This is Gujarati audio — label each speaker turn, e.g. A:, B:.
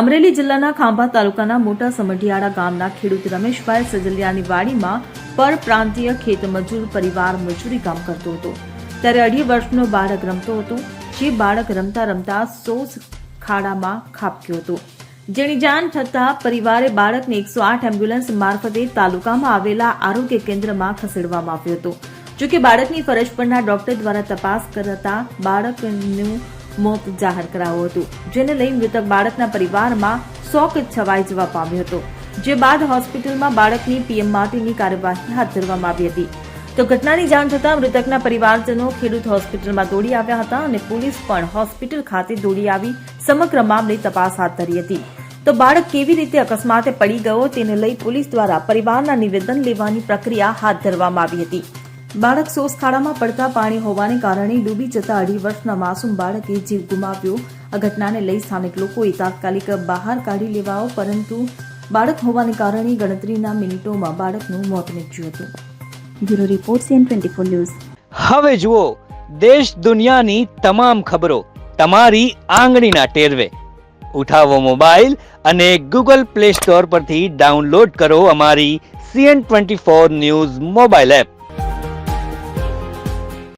A: અમરેલી જિલ્લાના ખાંભા તાલુકાના મોટા સમઢિયાળા ગામના ખેડૂત રમેશભાઈ સજલિયાની વાડીમાં પરપ્રાંતીય ખેતમજૂર પરિવાર મજૂરી કામ કરતો હતો. ત્યારે અઢી વર્ષનો બાળક રમતો હતો, જે બાળક રમતા રમતા સોસ ખાડામાં ખાબક્યો હતો. જેની જાણ થતાં પરિવારે બાળકને એકસો આઠ એમ્બ્યુલન્સ મારફતે તાલુકામાં આવેલા આરોગ્ય કેન્દ્રમાં ખસેડવામાં આવ્યો હતો. જોકે બાળકની ફરજ પરના ડોક્ટર દ્વારા તપાસ કરતા બાળકનું મોત જાહેર કરાયું હતું, જેને લઈ મૃતક બાળકના પરિવારમાં શોક છવાઈ જવા પામ્યો હતો, જે બાદ હોસ્પિટલમાં બાળકની પીએમ માટેની કાર્યવાહી હાથ ધરવામાં આવી હતી. તો ઘટનાની જાણ થતાં મૃતકના પરિવારજનો ખેડૂત હોસ્પિટલમાં દોડી આવ્યા હતા અને પોલીસ પણ હોસ્પિટલ ખાતે દોડી આવી સમગ્ર મામલે તપાસ હાથ ધરી હતી. તો બાળક કેવી રીતે અકસ્માતે પડી ગયો તેને લઈ પોલીસ દ્વારા પરિવારના નિવેદન લેવાની પ્રક્રિયા હાથ ધરવામાં આવી હતી. બાળક સોસ પડતા પાણી હોવાને કારણે ડૂબી જતા અઢી વર્ષના માસૂમ બાળકે જીવ ગુમાવ્યો. આ ઘટનાને લઈ સ્થાનિક લોકોએ તાત્કાલિક બહાર કાઢી લેવાઓ, પરંતુ બાળક હોવાને કારણે ગણતરીના મિનિટોમાં બાળકનું મોત નીપજ્યું હતું.
B: Bureau report, CN twenty news.
C: હવે જુઓ, દેશ દુનિયાની તમામ ખબરો તમારી આંગળીના ટેરવે. ઉઠાવો મોબાઈલ અને ગૂગલ પ્લે સ્ટોર પરથી ડાઉનલોડ કરો અમારી CN twenty four news mobile app.